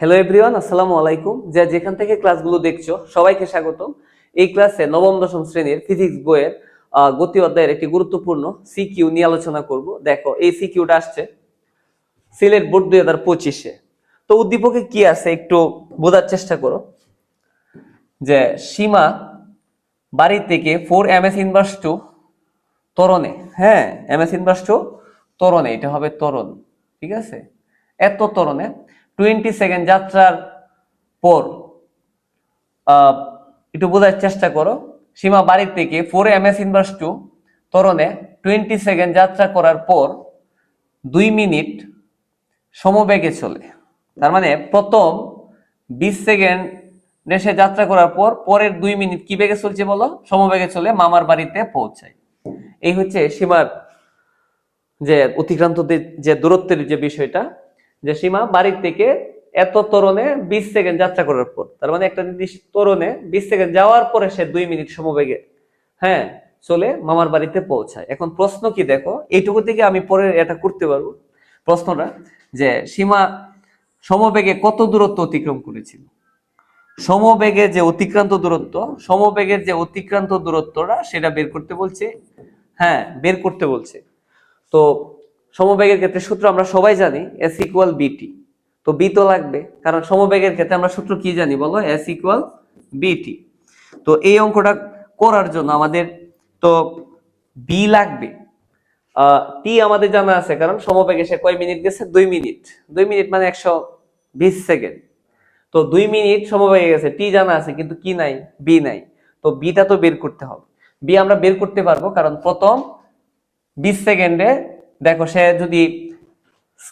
Hello everyone আসসালামু আলাইকুম। যে যেখান থেকে ক্লাসগুলো দেখছ, সবাইকে স্বাগতম। এই ক্লাসে নবম, দশম শ্রেণির ফিজিক্স বইয়ের গতি অধ্যায়ের একটি গুরুত্বপূর্ণ সিকিউ নিয়ে আলোচনা করব। দেখো, এই সিকিউটা আসছে সিলেট বোর্ড দুই হাজার পঁচিশে। তো উদ্দীপকে কি আছে একটু বোঝার চেষ্টা করো। যে সীমা বাড়ি থেকে four M S inverse two তরণে হ্যাঁ এম এস ইনভার্স টু তরণে এটা হবে তরণ ঠিক আছে? এত তরণে টোয়েন্টি সেকেন্ড যাত্রার পর একটু বোঝার চেষ্টা করো। সীমা বাড়ি থেকে four M S inverse two তরণে twenty second যাত্রা করার পর দুই মিনিট সমবেগে চলে। তার মানে প্রথম বিশ সেকেন্ড দেশে যাত্রা করার পর পরের দুই মিনিট কি বেগে চলছে বলো? সমবেগে চলে মামার বাড়িতে পৌঁছায়। এই হচ্ছে সীমার যে অতিক্রান্ত যে দূরত্বের যে বিষয়টা যে সীমা বাড়ির থেকে এত তরণে বিশ সেকেন্ড যাত্রা করার পর, তার মানে একটা নির্দিষ্ট তরণে বিশ সেকেন্ড যাওয়ার পরে সে দুই মিনিট সমবেগে হ্যাঁ চলে মামার বাড়িতে পৌঁছায়। এখন প্রশ্ন কি দেখো? এইটুকু থেকে আমি পরে এটা করতে পারব। প্রশ্নটা যে সীমা সমবেগে কত দূরত্ব অতিক্রম করেছিল? সমবেগে যে অতিক্রান্ত দূরত্ব সমবেগের যে অতিক্রান্ত দূরত্বটা সেটা বের করতে বলছে হ্যাঁ বের করতে বলছে। তো সমবেগের ক্ষেত্রে সূত্র আমরা সবাই জানি এস ইকুয়াল বিটি তো বি তো লাগবে, কারণ সমবেগের ক্ষেত্রে আমরা সূত্র কি জানি বলো? এস ইকুয়াল বিটি তো এই অঙ্কটা করার জন্য আমাদের তো বি লাগবে। টি আমাদের জানা আছে, কারণ সমবেগে সে কয় মিনিট গেছে? দুই মিনিট। দুই মিনিট মানে একশো বিশ সেকেন্ড। তো দুই মিনিট সমবেগে গেছে টি জানা আছে, কিন্তু কি নাই? বি নাই। তো বিটা তো বের করতে হবে। বি আমরা বের করতে পারব, কারণ প্রথম বিশ সেকেন্ডে দেখো, সে যদি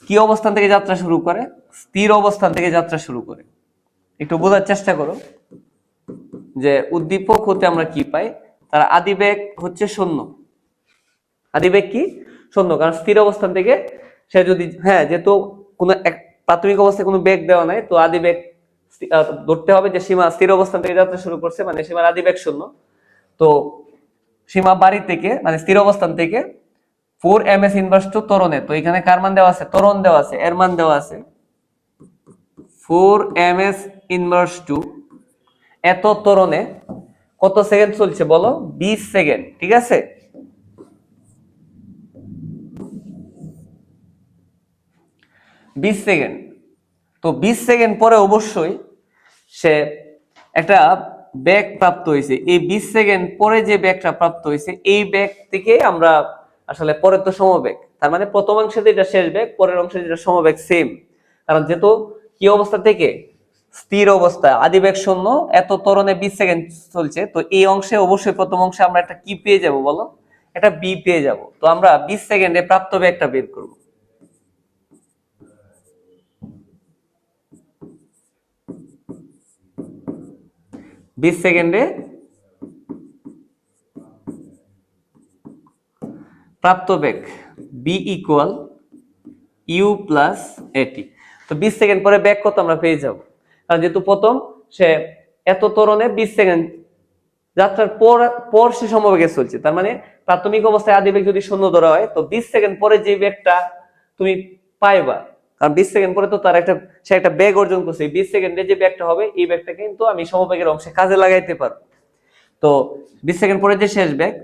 কি অবস্থান থেকে যাত্রা শুরু করে, স্থির অবস্থান থেকে যাত্রা শুরু করে। একটু বোঝার চেষ্টা করো যে উদ্দীপক হতে আমরা কি পাই? তার আদিবেগ হচ্ছে শূন্য। আদিবেগ কি? শূন্য, কারণ স্থির অবস্থান থেকে সে যদি হ্যাঁ যেহেতু কোনো এক প্রাথমিক অবস্থায় কোনো বেগ দেওয়া নাই, তো আদিবেগ ধরতে হবে যে সীমা স্থির অবস্থান থেকে যাত্রা শুরু করছে মানে সীমার আদিবেগ শূন্য। তো সীমা বাড়ি থেকে মানে স্থির অবস্থান থেকে four M S inverse two তরণে তো এখানে কার মান দেওয়া আছে? তরণ দেওয়া আছে। এর মান দেওয়া আছে four M S inverse two এত তরণে কত সেকেন্ড চলছে বলো? বিশ সেকেন্ড, ঠিক আছে? বিশ সেকেন্ড। তো বিশ সেকেন্ড পরে অবশ্যই সে একটা ব্যাগ প্রাপ্ত হয়েছে। এই বিশ সেকেন্ড পরে যে ব্যাগটা প্রাপ্ত হয়েছে, এই ব্যাগ থেকে আমরা আসলে পরের তো সমবেগ। তার মানে প্রথম অংশে যেটা শেষ ব্যাগ পরের অংশে যেটা সমবেগ সেম কারণ যেহেতু কি অবস্থা থেকে? স্থির অবস্থা আদি বেগ শূন্য, এত ত্বরণে বিশ সেকেন্ড চলছে, তো এই অংশে অবশ্যই প্রথম অংশে আমরা একটা কি পেয়ে যাব বলো? একটা বি পেয়ে যাব। তো আমরা বিশ সেকেন্ডে প্রাপ্ত ব্যাগটা বের করব। বিশ সেকেন্ডে প্রাপ্ত বেগ V equal U plus A T তো বিশ সেকেন্ড পরে ব্যাক কত আমরা পেয়ে যাব? কারণ যেহেতু প্রথম, সে এত তরণে বিশ সেকেন্ড যাত্রার পর পর সে সমবেগে চলছে। তার মানে প্রাথমিক অবস্থায় আদি বেগ যদি শূন্য ধরা হয়, তো বিশ সেকেন্ড পরে যে ব্যাগটা তুমি পাইবা, কারণ বিশ সেকেন্ড পরে তো তার একটা, সে একটা ব্যাগ অর্জন করছে বিশ সেকেন্ডে যে ব্যাগটা হবে, এই ব্যাগটা কিন্তু আমি সমবেগের অংশে কাজে লাগাইতে পারব। তো বিশ সেকেন্ড পরে যে শেষ bag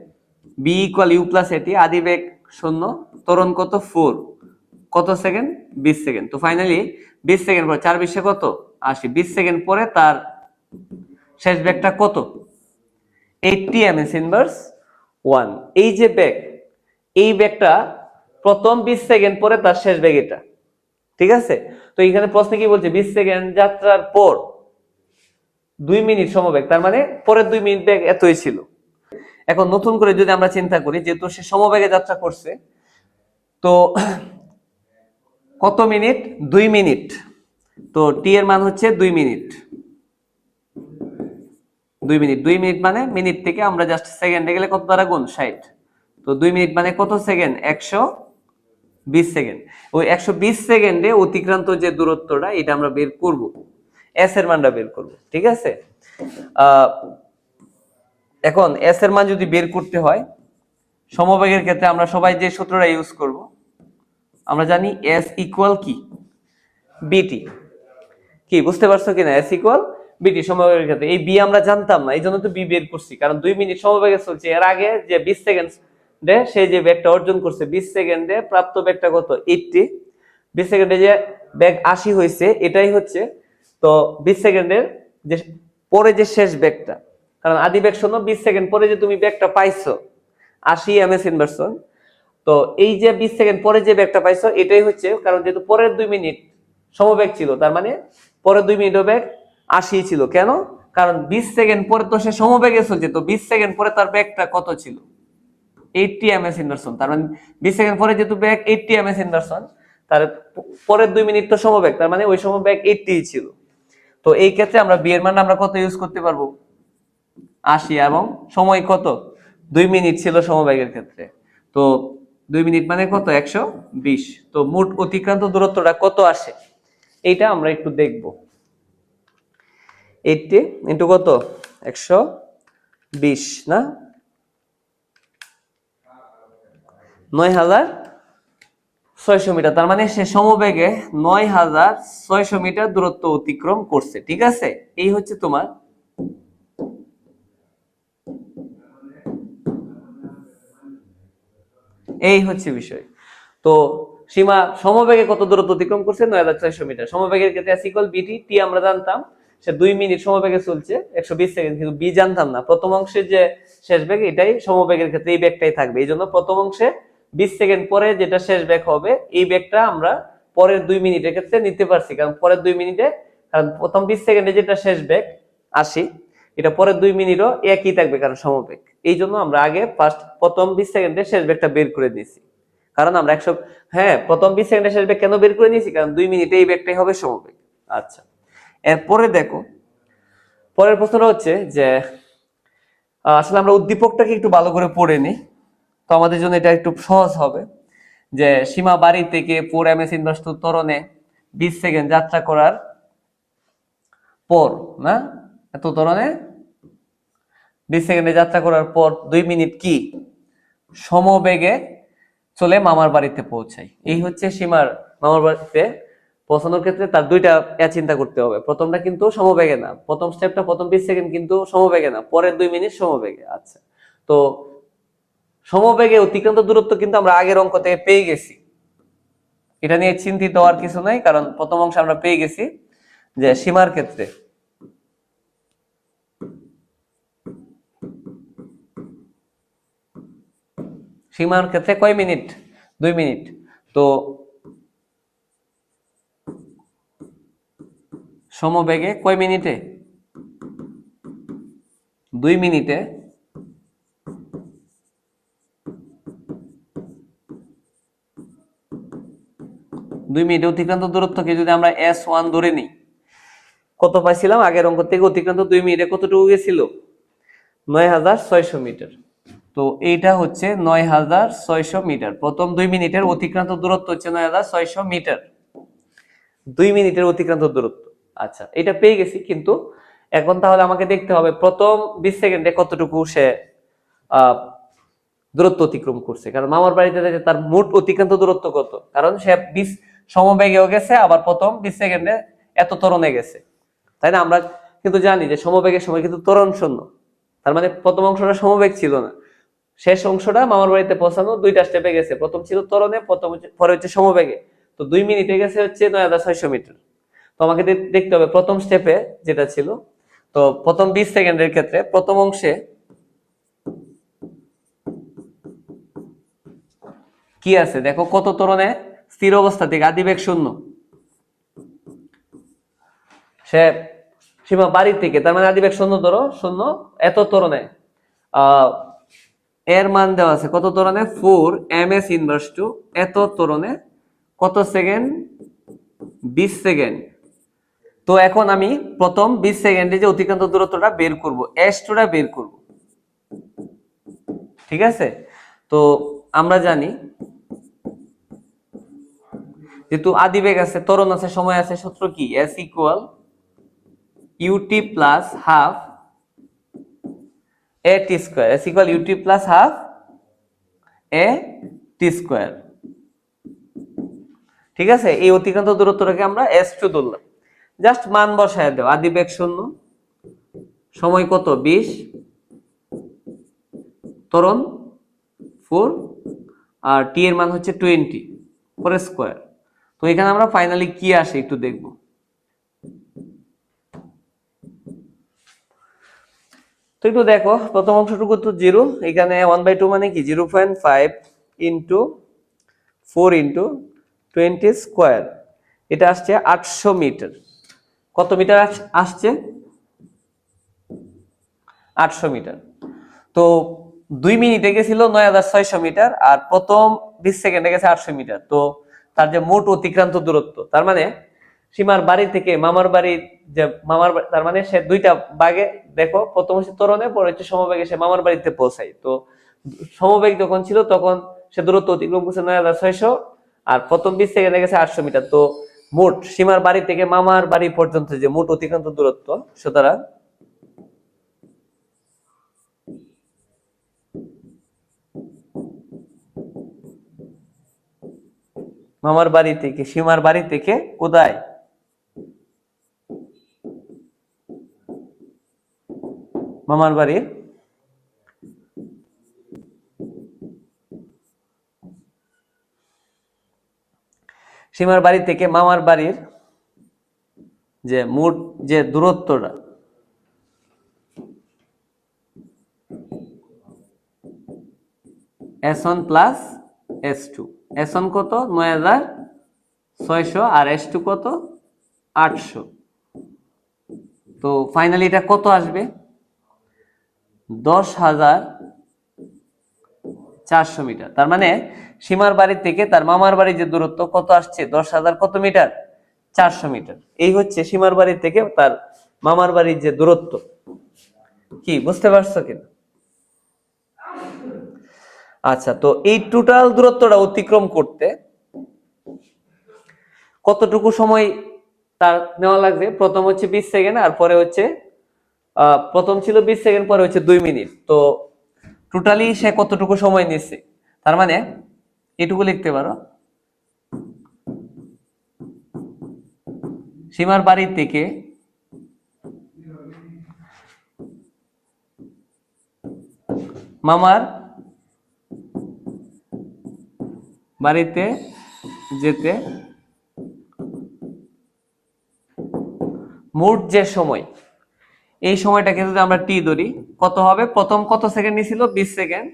V equal U plus A T আদি বেগ শূন্য, ত্বরণ কত? ফোর কত সেকেন্ড বিশ সেকেন্ড তো ফাইনালি বিশ সেকেন্ড পরে, চার বিশে কত? আশি। বিশ সেকেন্ড পরে তার শেষ ব্যাগটা কত? Eighty M S inverse one এই যে ব্যাগ এই ব্যাগটা প্রথম বিশ সেকেন্ড পরে তার শেষ ব্যাগ এটা। ঠিক আছে? তো এখানে প্রশ্নে কি বলছে? বিশ সেকেন্ড যাত্রার পর দুই মিনিট সমবেগ, তার মানে পরের দুই মিনিট ব্যাগ এতই ছিল। এখন নতুন করে যদি আমরা চিন্তা করি, যেহেতু সে সমবেগে যাত্রা করছে, তো কত মিনিট? দুই মিনিট। তো টি এর মান হচ্ছে দুই মিনিট। দুই মিনিট। দুই মিনিট মানে মিনিট থেকে আমরা জাস্ট সেকেন্ডে গেলে কত দ্বারা গুণ? ষাট। তো দুই মিনিট মানে কত সেকেন্ড? একশো বিশ সেকেন্ড। ওই একশো বিশ সেকেন্ডে অতিক্রান্ত যে দূরত্বটা, এটা আমরা বের করব। এস এর মানটা বের করব। ঠিক আছে? আহ এখন এস এর মান যদি বের করতে হয়, সমবেগের ক্ষেত্রে আমরা সবাই যে সূত্রটা ইউজ করব, আমরা জানি এস ইকুয়াল কি? বিটি কি, বুঝতে পারছ কিনা? এস ইকুয়াল বিটি সমবেগের ক্ষেত্রে। এই বি আমরা জানতাম না এই জন্য তো বি বের করছি। কারণ দুই মিনিট সমবেগে চলছে। এর আগে যে বিশ সেকেন্ডে সে যে ব্যাগটা অর্জন করছে, বিশ সেকেন্ডে প্রাপ্ত ব্যাগটা কত? এইটটি বিশ সেকেন্ডে যে ব্যাগ আশি হয়েছে এটাই হচ্ছে তো বিশ সেকেন্ডের যে, পরে যে শেষ ব্যাগটা কারণ আদি বেগ শোনো, বিশ সেকেন্ড পরে যে তুমি ব্যাগটা পাইছো, আশি এম এস ইনভার্সন তো এই যে বিশ সেকেন্ড পরে যে ব্যাগটা পাইছো, এটাই হচ্ছে, কারণ যেহেতু পরের দুই মিনিট সমবেগ ছিল, তার মানে পরের দুই মিনিট ব্যাগ আশি ছিল। কেন? কারণ বিশ সেকেন্ড পরে তো সে সমবেগে চলছে, তো বিশ সেকেন্ড পরে তার ব্যাগটা কত ছিল? এইটটি এম এস ইনভার্সন তার মানে বিশ সেকেন্ড পরে যেহেতু ব্যাগ এইটটি এম এস ইনভার্সন তার পরের দুই মিনিট তো সমবেগ তার মানে ওই সময় ব্যাগ এইটটি ছিল। তো এই ক্ষেত্রে আমরা বি এর মান আমরা কত ইউজ করতে পারব? আশি এবং সময় কত? দুই মিনিট ছিল সমবেগের ক্ষেত্রে। তো দুই মিনিট মানে কত? একশো বিশ। তো মোট অতিক্রান্ত দূরত্বটা কত আসে? এইটা আমরা একটু দেখব। এইটটি ইন্টু কত? একশো বিশ, না? নয় হাজার ছয়শো মিটার। তার মানে সে সমবেগে নয় হাজার ছয়শো মিটার দূরত্ব অতিক্রম করছে। ঠিক আছে? এই হচ্ছে তোমার এই হচ্ছে বিষয়। তো সীমা সমবেগে কত দূরত্ব অতিক্রম করছে? নয় হাজার ছয়শো মিটার। সমবেগের ক্ষেত্রে বিটি টি আমরা জানতাম। সে দুই মিনিট সমবেগে চলছে, একশো বিশ সেকেন্ড। কিন্তু বি জানতাম না। প্রথম অংশের যে শেষ বেগ, এটাই সমবেগের ক্ষেত্রে এই ব্যাগটাই থাকবে। এই জন্য প্রথম অংশে বিশ সেকেন্ড পরে যেটা শেষ ব্যাগ হবে, এই ব্যাগটা আমরা পরের দুই মিনিটের ক্ষেত্রে নিতে পারছি। কারণ পরের দুই মিনিটে, কারণ প্রথম বিশ সেকেন্ডে যেটা শেষ ব্যাগ আসি এটা পরের দুই মিনিটও একই থাকবে কারণ সমবেগ। এই জন্য আমরা আগে ফার্স্ট প্রথম বিশ সেকেন্ডে শেষ ব্যাগটা বের করে দিয়েছি কারণ আমরা একশো হ্যাঁ প্রথম বিশ সেকেন্ডে শেষ ব্যাগ কেন বের করে নিয়েছি? কারণ দুই মিনিটে এই ব্যাগটাই হবে সমবেগ। আচ্ছা। এরপরে দেখো, পরের প্রশ্নটা হচ্ছে যে আসলে আমরা উদ্দীপকটাকে একটু ভালো করে পড়ে নিই। তো আমাদের জন্য এটা একটু সহজ হবে যে, সীমা বাড়ি থেকে ফোর এম এস ইনভার্স ত্বরণে বিশ সেকেন্ড যাত্রা করার পর, না? এত ত্বরণে বিশ সেকেন্ডে যাত্রা করার পর দুই মিনিট কি? সমবেগে চলে মামার বাড়িতে পৌঁছাই। এই হচ্ছে সীমার মামার বাড়িতে পৌঁছানোর ক্ষেত্রে তার দুইটা এ চিন্তা করতে হবে। প্রথমটা কিন্তু সমবেগে না। প্রথম স্টেপটা প্রথম বিশ সেকেন্ড কিন্তু সমবেগে না। পরের দুই মিনিট সমবেগে আচ্ছা। তো সমবেগে অতিক্রান্ত দূরত্ব কিন্তু আমরা আগের অঙ্ক থেকে পেয়ে গেছি। এটা নিয়ে চিন্তিত হওয়ার কিছু নাই, কারণ প্রথম অংশ আমরা পেয়ে গেছি যে সীমার ক্ষেত্রে সীমার ক্ষেত্রে কয় মিনিট? দুই মিনিট। তো সমবেগে কয় মিনিটে? দুই মিনিটে। দুই মিনিটে অতিক্রান্ত দূরত্বকে যদি আমরা এস ওয়ান ধরে নিই, কত পাইছিলাম? আগের অঙ্ক থেকে অতিক্রান্ত দুই মিনিটে কতটুকু গেছিল? নয় হাজার ছয়শো মিটার। তো এইটা হচ্ছে নয় হাজার ছয়শো মিটার। প্রথম দুই মিনিটের অতিক্রান্ত দূরত্ব হচ্ছে নয় হাজার ছয়শো মিটার। দুই মিনিটের অতিক্রান্ত দূরত্ব। আচ্ছা এটা পেয়ে গেছি, কিন্তু এখন তাহলে আমাকে দেখতে হবে প্রথম বিশ সেকেন্ডে কতটুকু সে দূরত্ব অতিক্রম করছে। কারণ মামার বাড়িতে তার মোট অতিক্রান্ত দূরত্ব কত? কারণ সে বিশ সমবেগেও গেছে, আবার প্রথম বিশ সেকেন্ডে এত ত্বরণে গেছে। তাই না? আমরা কিন্তু জানি যে সমবেগের সময় কিন্তু ত্বরণ শূন্য। তার মানে প্রথম অংশটা সমবেগ ছিল না। শেষ অংশটা মামার বাড়িতে পৌঁছানো, দুইটা স্টেপে গেছে। প্রথম ছিল ত্বরণে প্রথম পরে হচ্ছে সমবেগে। তো দুই মিনিটে গেছে হচ্ছে নয় হাজার ছয়শো মিটার। তো আমাকে দেখতে হবে প্রথম স্টেপে যেটা ছিল। তো প্রথম বিশ সেকেন্ডের ক্ষেত্রে প্রথম অংশে কি আছে? দেখো কত তরণে স্থির অবস্থা থেকে আদিবেগ শূন্য। সে সীমা বাড়ি থেকে তার মানে আদিবেগ শূন্য ধরো, শূন্য, এত ত্বরণে আহ এর মান দেওয়া আছে কত ত্বরণে four, M S inverse two. এত ত্বরণে কত সেকেন্ড? বিশ সেকেন্ড। তো এখন আমি প্রথম বিশ সেকেন্ডে যে অতিক্রান্ত দূরত্বটা বের করব এস টুটা বের করব। ঠিক আছে? তো আমরা জানি যেহেতু আদিবেগ আছে, ত্বরণ আছে, সময় আছে, সূত্র কি? S equal U T plus half A T square S equal U T plus half A T square ঠিক আছে? এই অতিক্রান্ত দূরত্বটাকে আমরা এস টু ধরলাম। জাস্ট মান বসায় দাও আদি বেগ শূন্য। সময় কত? বিশ। ত্বরণ ফোর আর টি এর মান হচ্ছে টোয়েন্টি ফোর স্কোয়ার তো এখানে আমরা ফাইনালি কি আসে একটু দেখব। তো একটু দেখো, প্রথম অংশটুকু তো জিরো। এখানে ওয়ান বাই টু মানে কি? Zero point five into four into twenty square এটা আসছে আটশো মিটার কত মিটার আসছে? আটশো মিটার তো দুই মিনিটে গেছিল নয় হাজার ছয়শো মিটার আর প্রথম বিশ সেকেন্ডে গেছে আটশো মিটার তো তার যে মোট অতিক্রান্ত দূরত্ব, তার মানে সীমার বাড়ি থেকে মামার বাড়ির যে মামার বাড়ি- তার মানে সে দুইটা বাগে, দেখো, প্রথম হচ্ছে তরণে, পরে হচ্ছে সমবেগে সে মামার বাড়িতে পৌঁছায়। তো সমবেগ যখন ছিল, তখন সে দূরত্ব অতিক্রম করছে নয় হাজার ছয়শো, আর প্রথম বিশ থেকে গেছে আটশো মিটার। তো মোট সীমার বাড়ি থেকে মামার বাড়ি পর্যন্ত যে মোট অতিক্রান্ত দূরত্ব, সুতরাং মামার বাড়ি থেকে, সীমার বাড়ি থেকে কোথায়? মামার বাড়ির সীমার বাড়ি থেকে মামার বাড়ির যে মোট যে দূরত্বটা S one plus S two S one কত? নয় হাজার ছয়শো আর এস টু কত? আটশো। তো ফাইনালি এটা কত আসবে? দশ হাজার চারশো মিটার। তার মানে সীমার বাড়ি থেকে তার মামার বাড়ির যে দূরত্ব কত আসছে? দশ হাজার কত মিটার? চারশো মিটার। এই হচ্ছে সীমার বাড়ি থেকে তার মামার বাড়ির যে দূরত্ব। কি, বুঝতে পারছ কিনা আচ্ছা তো এই টোটাল দূরত্বটা অতিক্রম করতে কতটুকু সময় তার নেওয়া লাগবে? প্রথম হচ্ছে বিশ সেকেন্ড, আর পরে হচ্ছে প্রথম ছিল বিশ সেকেন্ড, পরে হচ্ছে দুই মিনিট। তো টোটালি সে কতটুকু সময় নিচ্ছে? তার মানে এটুকু লিখতে পারো। সীমার বাড়ির থেকে মামার বাড়িতে যেতে মোট যে সময় এই সময়টাকে যদি আমরা টি ধরি, কত হবে? প্রথম কত সেকেন্ড নিছিল? বিশ সেকেন্ড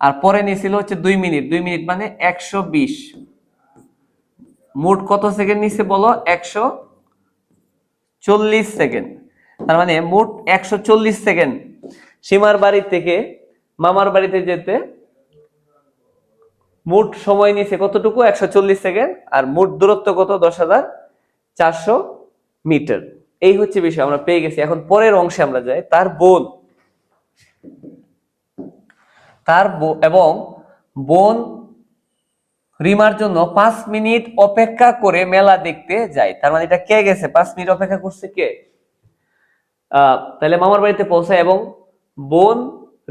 আর পরে নিছিল হচ্ছে দুই মিনিট। দুই মিনিট মানে একশো বিশ। মোট কত সেকেন্ড নিছে বলো? একশো চল্লিশ সেকেন্ড তার মানে মোট একশো চল্লিশ সেকেন্ড সীমার বাড়ি থেকে মামার বাড়িতে যেতে মোট সময় নিছে কতটুকু? একশো চল্লিশ সেকেন্ড আর মোট দূরত্ব কত? দশ হাজার চারশো মিটার। এই হচ্ছে বিষয়, আমরা পেয়ে গেছি। এখন পরের অংশে আমরা যাই, তার বোন। তার এবং বোন রিমার জন্য পাঁচ মিনিট অপেক্ষা করে মেলা দেখতে যায়। তার মানে এটা কে গেছে? পাঁচ মিনিট অপেক্ষা করছে কে? তাহলে মামার বাড়িতে পৌঁছায় এবং বোন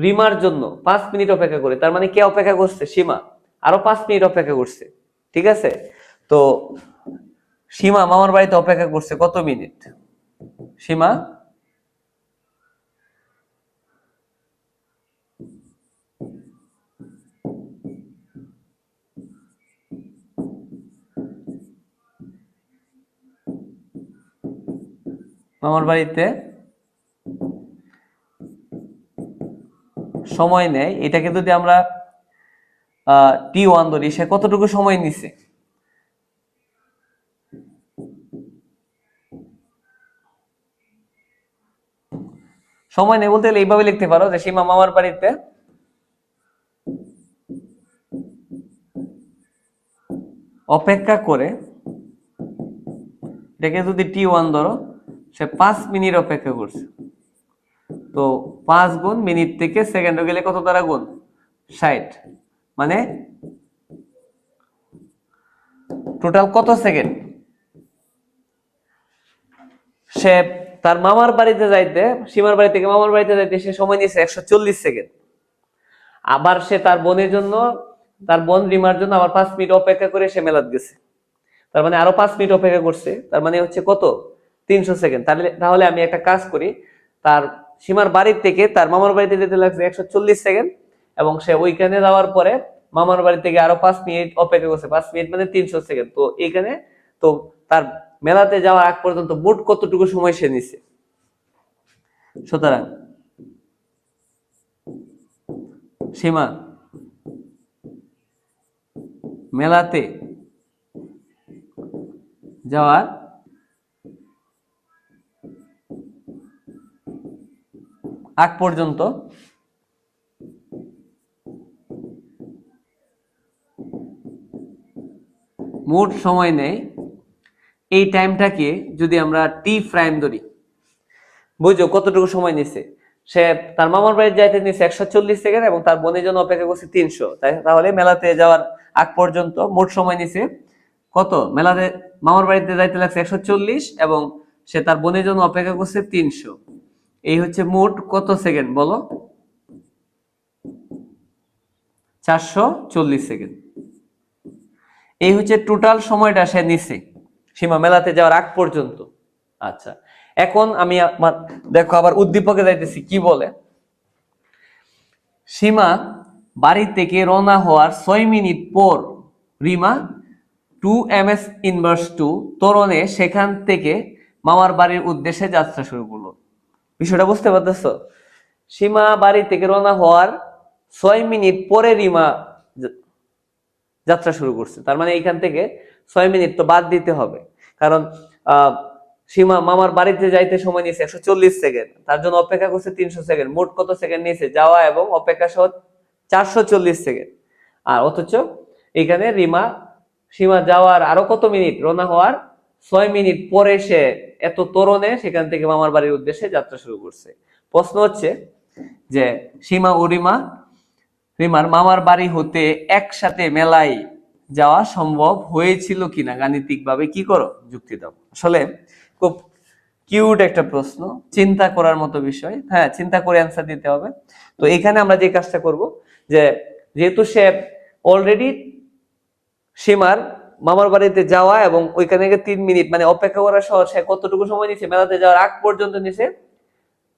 রিমার জন্য পাঁচ মিনিট অপেক্ষা করে। তার মানে কে অপেক্ষা করছে? সীমা। আরও পাঁচ মিনিট অপেক্ষা করছে। ঠিক আছে? তো সীমা মামার বাড়িতে অপেক্ষা করছে কত মিনিট? সীমা? মামার বাড়িতে? সময় নেয় এটাকে যদি আমরা টি ওয়ান ধরি, সে কতটুকু সময় নিছে? সময় নেই বলতে গেলে এইভাবে লিখতে পারো যে সীমা মামার বাড়িতে অপেক্ষা করে এটাকে যদি টি ওয়ান ধরো, সে পাঁচ মিনিট অপেক্ষা করছে। তো পাঁচ গুণ মিনিট থেকে সেকেন্ড গেলে কত দ্বারা গুণ? ষাট। মানে টোটাল কত সেকেন্ড সে তার মামার বাড়িতে যাইতে, সীমার বাড়ি থেকে মামার বাড়িতে যাইতে সে সময় নিয়েছে একশো চল্লিশ সেকেন্ড। আবার সে তার বোনের জন্য, তার বোন রিমার জন্য আবার পাঁচ মিনিট অপেক্ষা করে সে মেলাত গেছে। তার মানে আরও পাঁচ মিনিট অপেক্ষা করছে, তার মানে হচ্ছে কত? তিনশো সেকেন্ড। তাহলে তাহলে আমি একটা কাজ করি, তার সীমার বাড়ির থেকে তার মামার বাড়িতে যেতে লাগছে একশো চল্লিশ সেকেন্ড এবং সে ওইখানে যাওয়ার পরে মামার বাড়ি থেকে আরও পাঁচ মিনিট অপেক্ষা করছে, পাঁচ মিনিট মানে তিনশো সেকেন্ড। তো এইখানে তো তার মেলাতে যাওয়ার আগ পর্যন্ত মোট কতটুকু সময় সে নিছে? সুতরাং, সীমা, মেলাতে যাওয়ার আগ পর্যন্ত মোট সময় নেয় এই টাইমটাকে যদি আমরা টি প্রাইম ধরি, বুঝছ? কতটুকু সময় নিছে? সে তার মামার বাড়ি যাইতে নিছে একশো চল্লিশ সেকেন্ড এবং তার বোনের জন্য অপেক্ষা করছে তিনশো। তাই তাহলে মেলাতে যাওয়ার আগ পর্যন্ত মোট সময় নিছে কত? মেলাতে মামার বাড়িতে যাইতে লাগছে একশো চল্লিশ এবং সে তার বোনের জন্য অপেক্ষা করছে তিনশো। এই হচ্ছে মোট কত সেকেন্ড বলো? চারশো চল্লিশ সেকেন্ড এই হচ্ছে টোটাল সময়টা সে নিছে। সীমা মেলাতে যাওয়ার আগ পর্যন্ত। আচ্ছা এখন আমি দেখো আবার উদ্দীপকে যাইতেছি, কি বলে? সীমা বাড়ি থেকে রওনা হওয়ার ছয় মিনিট পর Rima two M S inverse two তরণে সেখান থেকে মামার বাড়ির উদ্দেশ্যে যাত্রা শুরু করল। বিষয়টা বুঝতে পারতেছ? সীমা বাড়ি থেকে রওনা হওয়ার ছয় মিনিট পরে রিমা যাত্রা শুরু করছে। তার মানে এইখান থেকে ছয় মিনিট তো বাদ দিতে হবে। কারণ সীমা মামার বাড়িতে যাইতে সময় নিয়েছে একশো চল্লিশ সেকেন্ড। তার জন্য অপেক্ষা করছে তিনশো সেকেন্ড। মোট কত সেকেন্ড নিয়েছে? যাওয়া এবং অপেক্ষা সহ চারশো চল্লিশ সেকেন্ড। আর অথচ এখানে রিমা, সীমা যাওয়ার আরও কত মিনিট? রওনা হওয়ার ছয় মিনিট পরে সে এত তরণে সেখান থেকে মামার বাড়ির উদ্দেশ্যে যাত্রা শুরু করছে। প্রশ্ন হচ্ছে যে, সীমা ও রিমা, রিমার মামার বাড়ি হতে একসাথে মেলায় যাওয়া সম্ভব হয়েছিল কিনা গাণিতিক ভাবে কি করো? যুক্তি দাও। আসলে খুব কিউট একটা প্রশ্ন। চিন্তা করার মতো বিষয়। হ্যাঁ চিন্তা করে অ্যান্সার দিতে হবে। তো এখানে আমরা যে কাজটা করব, যে যেহেতু সে অলরেডি সীমার মামার বাড়িতে যাওয়া এবং ওইখানে তিন মিনিট মানে অপেক্ষা করা সহ সে কতটুকু সময় নিছে, মেলাতে যাওয়ার আগ পর্যন্ত নিছে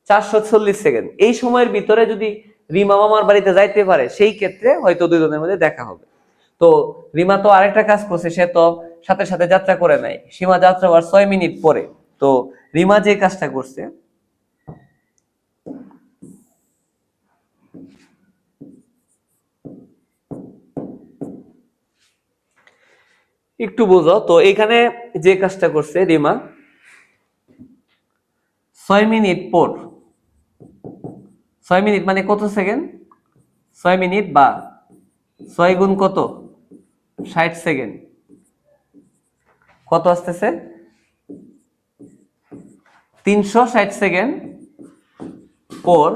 চারশো চল্লিশ সেকেন্ড। এই সময়ের ভিতরে যদি রিমা মামার বাড়িতে যাইতে পারে, সেই ক্ষেত্রে হয়তো দুজনের মধ্যে দেখা হবে। তো রিমা তো আরেকটা কাজ করছে, সে তো সাথে সাথে যাত্রা করে নাই সীমা যাত্রা হওয়ার ছয় মিনিট পরে। তো রিমা যে কাজটা করছে, একটু বোঝো, তো এখানে যে কাজটা করছে রিমা, ছয় মিনিট পর, ছয় মিনিট মানে কত সেকেন্ড? ছয় মিনিট বা ছয় গুণ কত? ষাট সেকেন্ড। কত আসতেছে? তিনশো ষাট সেকেন্ড পর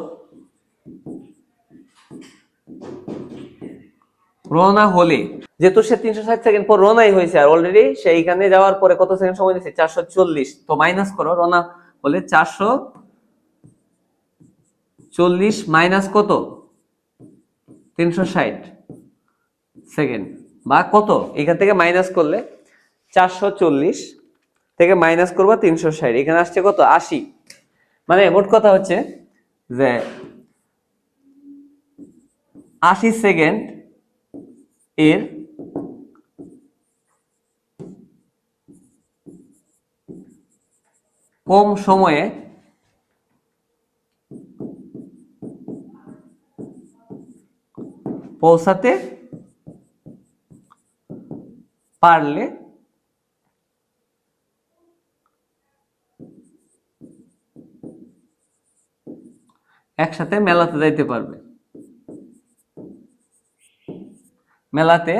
রওনা হলে। যেহেতু সে তিনশো ষাট সেকেন্ড পর রোনাই হয়েছে আর অলরেডি সে এইখানে যাওয়ার পরে কত সেকেন্ড সময় নিচ্ছে চারশো চল্লিশ। তো মাইনাস করো রোনা হলে চারশো চল্লিশ মাইনাস কত? তিনশো ষাট সেকেন্ড। বা কত? এখান থেকে মাইনাস করলে চারশো চল্লিশ থেকে মাইনাস করব তিনশো ষাট। এখানে আসছে কত? আশি। মানে মোট কথা হচ্ছে যে আশি সেকেন্ড এর কম সময়ে পৌঁছাতে পারলে একসাথে মেলাতে যাইতে পারবে। মেলাতে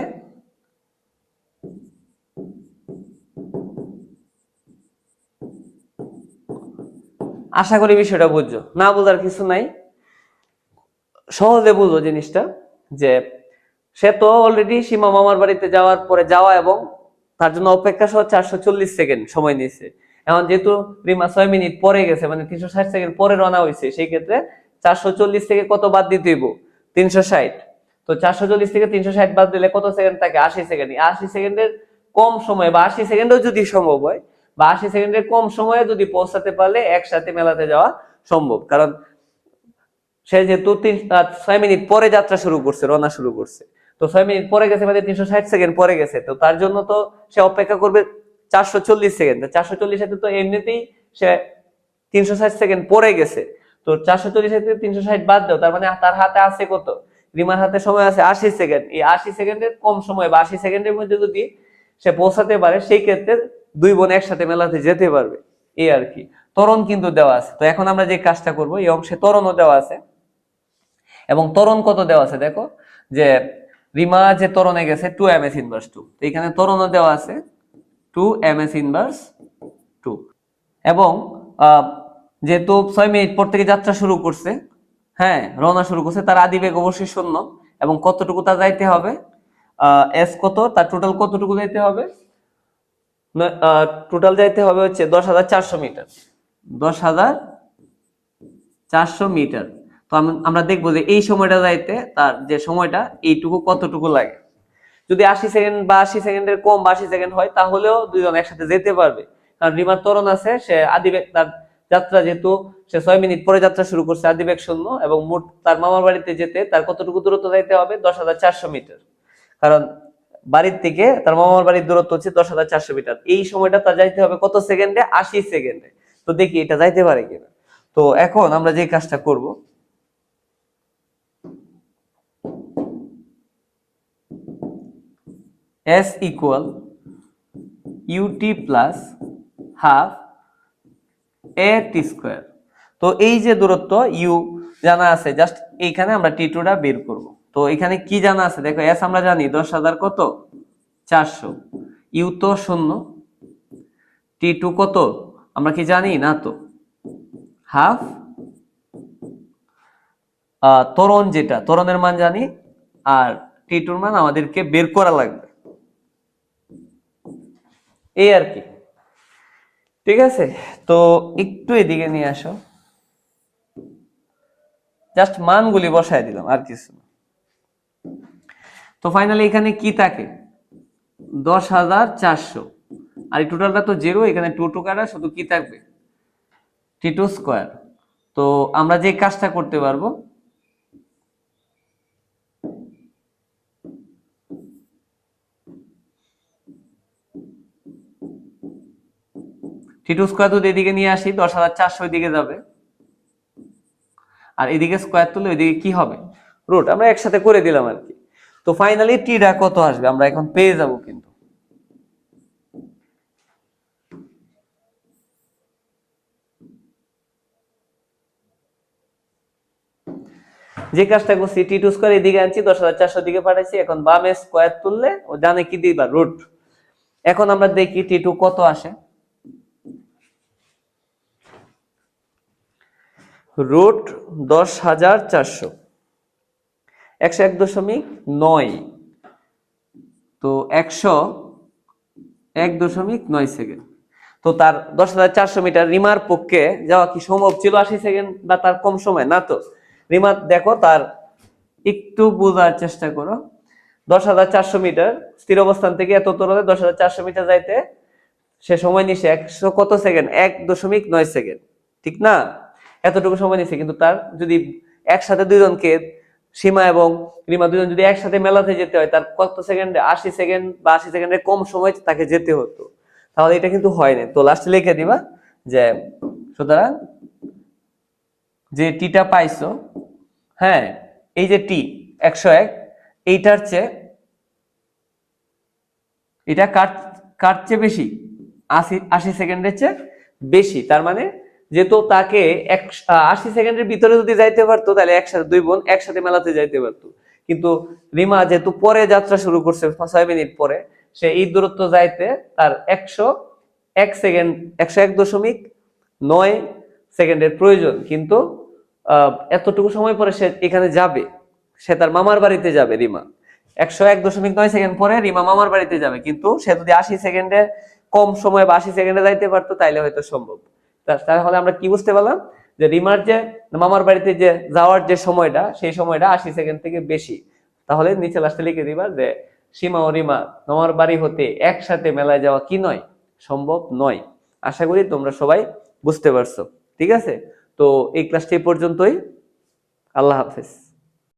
আশা করি বিষয়টা বুঝছ। না বোঝার কিছু নাই। সহজে বুঝো জিনিসটা যে সে তো অলরেডি সীমা মামার বাড়িতে যাওয়ার পরে যাওয়া এবং তার জন্য অপেক্ষা সহ চারশো চল্লিশ সেকেন্ড সময় নিয়েছে। এখন যেহেতু রিমা ছয় মিনিট পরে গেছে মানে তিনশো ষাট সেকেন্ড পরে রওনা হয়েছে, সেই ক্ষেত্রে চারশো চল্লিশ থেকে কত বাদ দিতে হইব? তিনশো ষাট। তো চারশো চল্লিশ থেকে তিনশো ষাট বাদ দিলে কত সেকেন্ড থাকে? আশি সেকেন্ড। আশি সেকেন্ডের কম সময়ে বা আশি সেকেন্ডেও যদি সম্ভব হয়, বা আশি সেকেন্ডের কম সময়ে যদি পৌঁছাতে পারলে একসাথে মেলাতে যাওয়া সম্ভব। কারণ সে যেহেতু তিন ছয় মিনিট পরে যাত্রা শুরু করছে, রওনা শুরু করছে। তো ছয় মিনিট পরে গেছে মানে তিনশো ষাট সেকেন্ড পরে গেছে। তো তার জন্য তো সে অপেক্ষা করবে চারশো চল্লিশ সেকেন্ড চারশো চল্লিশ তো এমনিতেই সে তিনশো ষাট সেকেন্ড পরে গেছে। তো চারশো চল্লিশ থেকে তিনশো ষাট বাদ দাও, তার মানে তার হাতে আছে কত? রিমার হাতে সময় আছে আশি সেকেন্ড এই আশি সেকেন্ডের কম সময় বা আশি সেকেন্ডের মধ্যে যদি সে পৌঁছাতে পারে, সেই ক্ষেত্রে দুই বোন একসাথে মেলাতে যেতে পারবে। এই আর কি। তরণ কিন্তু দেওয়া আছে। তো এখন আমরা যে কাজটা করব, এই অংশে ত্বরণও দেওয়া আছে। এবং তরণ কত দেওয়া আছে দেখো? যে রিমা যে তরণে গেছে two M S inverse two এখানে ত্বরণও দেওয়া আছে two M S inverse two এবং যেহেতু ছয় মিনিট পর থেকে যাত্রা শুরু করছে হ্যাঁ রওনা শুরু করছে, তার আদি বেগ অবশ্যই শূন্য। এবং কতটুকু তা যাইতে হবে? এস কত, তার টোটাল কতটুকু যাইতে হবে? টোটাল যাইতে হবে হচ্ছে দশ হাজার চারশো মিটার। দশ হাজার চারশো মিটার। তো আমরা দেখব যে এই সময়টা যাইতে তার যে সময়টা, এইটুকু কতটুকু লাগে। যদি আশি সেকেন্ড বা আশি সেকেন্ডের কম বা আশি সেকেন্ড হয়, তাহলেও দুজন একসাথে যেতে পারবে। কারণ রিমার তরণ আছে, সে আদিবেগ, তার যাত্রা যেহেতু, সে ছয় মিনিট পরে যাত্রা শুরু করছে আদিবেগ শূন্য এবং মোট তার মামার বাড়িতে যেতে তার কতটুকু দূরত্ব যাইতে হবে? দশ হাজার চারশো মিটার। কারণ বাড়ির থেকে তার মামার বাড়ির দূরত্ব হচ্ছে দশ হাজার চারশো মিটার। এই সময়টা তার যাইতে হবে কত সেকেন্ডে? আশি সেকেন্ডে। তো দেখি এটা যাইতে পারে কিনা। তো এখন আমরা যে কাজটা করব S equal U T plus half A T square তো এই যে দূরত্ব ইউ জানা আছে জাস্ট এইখানে আমরা টি টুটা বের করব। তো এখানে কি জানা আছে? দেখো এস আমরা জানি দশ হাজার কত? চারশো। ইউ তো শূন্য। টি কত? আমরা কি জানি? না তো। হাফ ত্বরণ যেটা ত্বরণের মান জানি। আর টি টুর মান আমাদেরকে বের করা লাগবে। এই আর কি। ঠিক আছে? তো একটু এদিকে নিয়ে আসো। জাস্ট মানগুলি বসায় দিলাম, আর কিছু না। তো ফাইনালি এখানে কি থাকে? দশ হাজার চারশো। আর এই টোটালটা তো জিরো এখানে টু টু কাটা শুধু কি থাকবে? টি টু স্কোয়ার তো আমরা যে কাজটা করতে পারব টি টু স্কোয়ার যদি এদিকে নিয়ে আসি, দশ হাজার চারশো দিকে যাবে। আর এদিকে স্কোয়ার তুলে ওইদিকে কি হবে? রুট আমরা একসাথে করে দিলাম আর কি। তো ফাইনালি টিটা কত আসবে? আমরা এখন পেয়ে যাব কিন্তু। যে কাজটা করছি টি টু স্কোয়ার এদিকে আনছি, দশ হাজার চারশো দিকে পাঠাইছি। এখন বামে স্কোয়ার তুললে ও জানে কি দিবা? রুট এখন আমরা দেখি টি টু কত আসে। রুট দশ হাজার চারশো। একশো এক দশমিক নয়। তো একশো এক দশমিক নয় সেকেন্ড। তো তার দশ হাজার চারশো মিটার রিমার পক্ষে যাওয়া কি সম্ভব ছিল আশি সেকেন্ড বা তার কম সময়? না তো। রিমা দেখো, তার একটু বোঝার চেষ্টা করো। দশ হাজার চারশো মিটার স্থির অবস্থান থেকে এত দূরে দশ হাজার চারশো মিটার যাইতে সে সময় নিছে একশো কত সেকেন্ড? এক দশমিক নয় সেকেন্ড। ঠিক না? এতটুকু সময় নিছে কিন্তু তার যদি একসাথে দুইজনকে, সীমা এবং রিমা দুজন যদি একসাথে মেলাতে যেতে হয়, তার কত সেকেন্ডে, আশি সেকেন্ড বা আশি সেকেন্ডের কম সময় তাকে যেতে হতো। তাহলে এটা কিন্তু হয় না তো লাস্টে লিখে দিবা যে, সুতরাং যে টিটা পাইছো হ্যাঁ এই যে টি, একশো এক, এইটার চেয়ে, এটা কার চেয়ে বেশি? আশি আশি সেকেন্ডের চেয়ে বেশি। তার মানে যেহেতু তাকে এক আশি সেকেন্ডের ভিতরে যদি যাইতে পারতো, তাহলে একসাথে দুই বোন একসাথে মেলাতে যাইতে পারতো। কিন্তু রিমা যেহেতু পরে যাত্রা শুরু করছে, ছয় মিনিট পরে, সে এই দূরত্ব যাইতে তার একশো এক সেকেন্ড, একশো এক দশমিক নয় সেকেন্ডের প্রয়োজন। কিন্তু এতটুকু সময় পরে সে এখানে যাবে। সে তার মামার বাড়িতে যাবে, রিমা। একশো এক দশমিক নয় সেকেন্ড পরে রিমা মামার বাড়িতে যাবে। কিন্তু সে যদি আশি সেকেন্ডে কম সময় বা আশি সেকেন্ডে যাইতে পারতো, তাইলে হয়তো সম্ভব। তাহলে আমরা কি বুঝতে পারলাম? যে রিমার যে মামার বাড়িতে যে যাওয়ার যে সময়টা, সেই সময়টা আশি সেকেন্ড থেকে বেশি। তাহলে নিচে লাস্টে লিখে দিবা যে, সীমা ও রিমা মামার বাড়ি হতে একসাথে মেলায় যাওয়া কি নয়? সম্ভব নয়। আশা করি তোমরা সবাই বুঝতে পারছ। ঠিক আছে? তো এই ক্লাসটি পর্যন্তই। আল্লাহ হাফেজ।